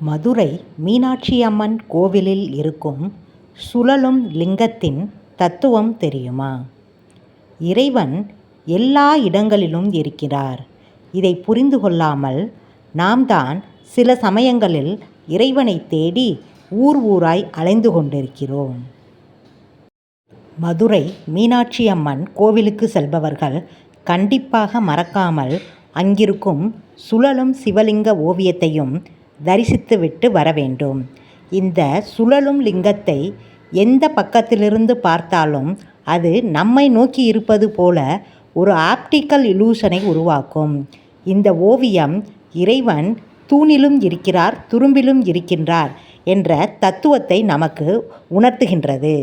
மதுரை மீனாட்சி அம்மன் கோவிலில் இருக்கும் சுழலும் லிங்கத்தின் தத்துவம் தெரியுமா? இறைவன் எல்லா இடங்களிலும் இருக்கிறார். இதை புரிந்து கொள்ளாமல் நாம் தான் சில சமயங்களில் இறைவனை தேடி ஊர் ஊராய் அலைந்து கொண்டிருக்கிறோம். மதுரை மீனாட்சி அம்மன் கோவிலுக்கு செல்பவர்கள் கண்டிப்பாக மறக்காமல் அங்கிருக்கும் சுழலும் சிவலிங்க ஓவியத்தையும் தரிசித்துவிட்டு வர வேண்டும். இந்த சுழலும் லிங்கத்தை எந்த பக்கத்திலிருந்து பார்த்தாலும் அது நம்மை நோக்கி இருப்பது போல ஒரு ஆப்டிக்கல் இலூஷனை உருவாக்கும். இந்த ஓவியம் இறைவன் தூணிலும் இருக்கிறார் துரும்பிலும் இருக்கின்றார் என்ற தத்துவத்தை நமக்கு உணர்த்துகின்றது.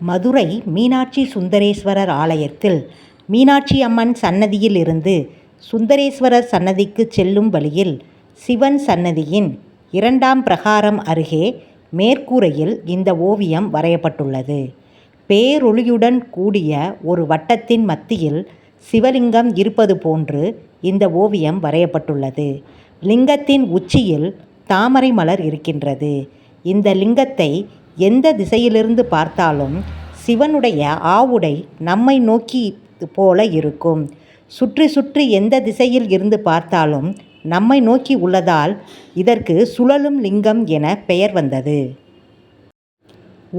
மதுரை மீனாட்சி சுந்தரேஸ்வரர் ஆலயத்தில் மீனாட்சி அம்மன் சன்னதியில் இருந்து சுந்தரேஸ்வரர் சன்னதிக்கு செல்லும் வழியில் சிவன் சன்னதியின் இரண்டாம் பிரகாரம் அருகே மேற்கூரையில் இந்த ஓவியம் வரையப்பட்டுள்ளது. பேரொளியுடன் கூடிய ஒரு வட்டத்தின் மத்தியில் சிவலிங்கம் இருப்பது போன்று இந்த ஓவியம் வரையப்பட்டுள்ளது. லிங்கத்தின் உச்சியில் தாமரை மலர் இருக்கின்றது. இந்த லிங்கத்தை எந்த திசையிலிருந்து பார்த்தாலும் சிவனுடைய ஆவுடை நம்மை நோக்கி போல இருக்கும். சுற்றி சுற்றி எந்த திசையில் இருந்து பார்த்தாலும் நம்மை நோக்கி உள்ளதால் இதற்கு சுழலும் லிங்கம் என பெயர் வந்தது.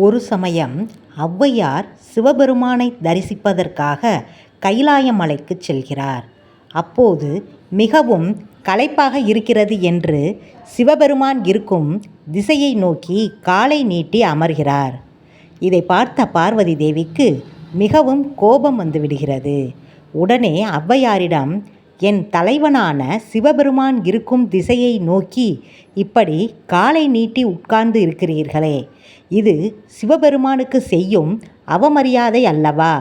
ஒரு சமயம் ஔவையார் சிவபெருமானை தரிசிப்பதற்காக கைலாயமலைக்கு செல்கிறார். அப்போது மிகவும் களைப்பாக இருக்கிறது என்று சிவபெருமான் இருக்கும் திசையை நோக்கி காலை நீட்டி அமர்கிறார். இதை பார்த்த பார்வதி தேவிக்கு மிகவும் கோபம் வந்துவிடுகிறது. உடனே ஔவையாரிடம் என் தலைவனான சிவபெருமான் இருக்கும் திசையை நோக்கி இப்படி காலை நீட்டி உட்கார்ந்து இருக்கிறீர்களே இது சிவபெருமானுக்கு செய்யும் அவமரியாதை அல்லவா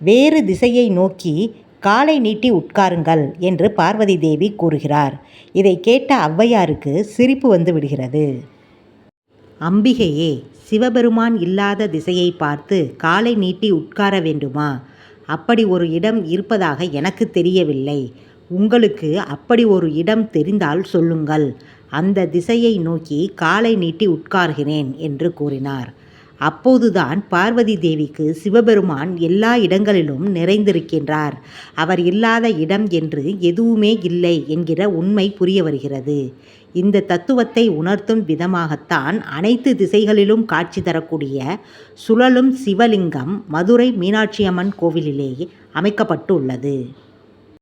வேறு திசையை நோக்கி காலை நீட்டி உட்காருங்கள் என்று பார்வதி தேவி கூறுகிறார். இதை கேட்ட ஔவையாருக்கு சிரிப்பு வந்து விடுகிறது. அம்பிகையே சிவபெருமான் இல்லாத திசையை பார்த்து காலை நீட்டி உட்கார வேண்டுமா? அப்படி ஒரு இடம் இருப்பதாக எனக்கு தெரியவில்லை. உங்களுக்கு அப்படி ஒரு இடம் தெரிந்தால் சொல்லுங்கள். அந்த திசையை நோக்கி காலை நீட்டி உட்கார்கிறேன் என்று கூறினார். அப்போதுதான் பார்வதி தேவிக்கு சிவபெருமான் எல்லா இடங்களிலும் நிறைந்திருக்கின்றார். அவர் இல்லாத இடம் என்று எதுவுமே இல்லை என்கிற உண்மை புரிய வருகிறது. இந்த தத்துவத்தை உணர்த்தும் விதமாகத்தான் அனைத்து திசைகளிலும் காட்சி தரக்கூடிய சுழலும் சிவலிங்கம் மதுரை மீனாட்சியம்மன் கோவிலிலேயே அமைக்கப்பட்டுள்ளது.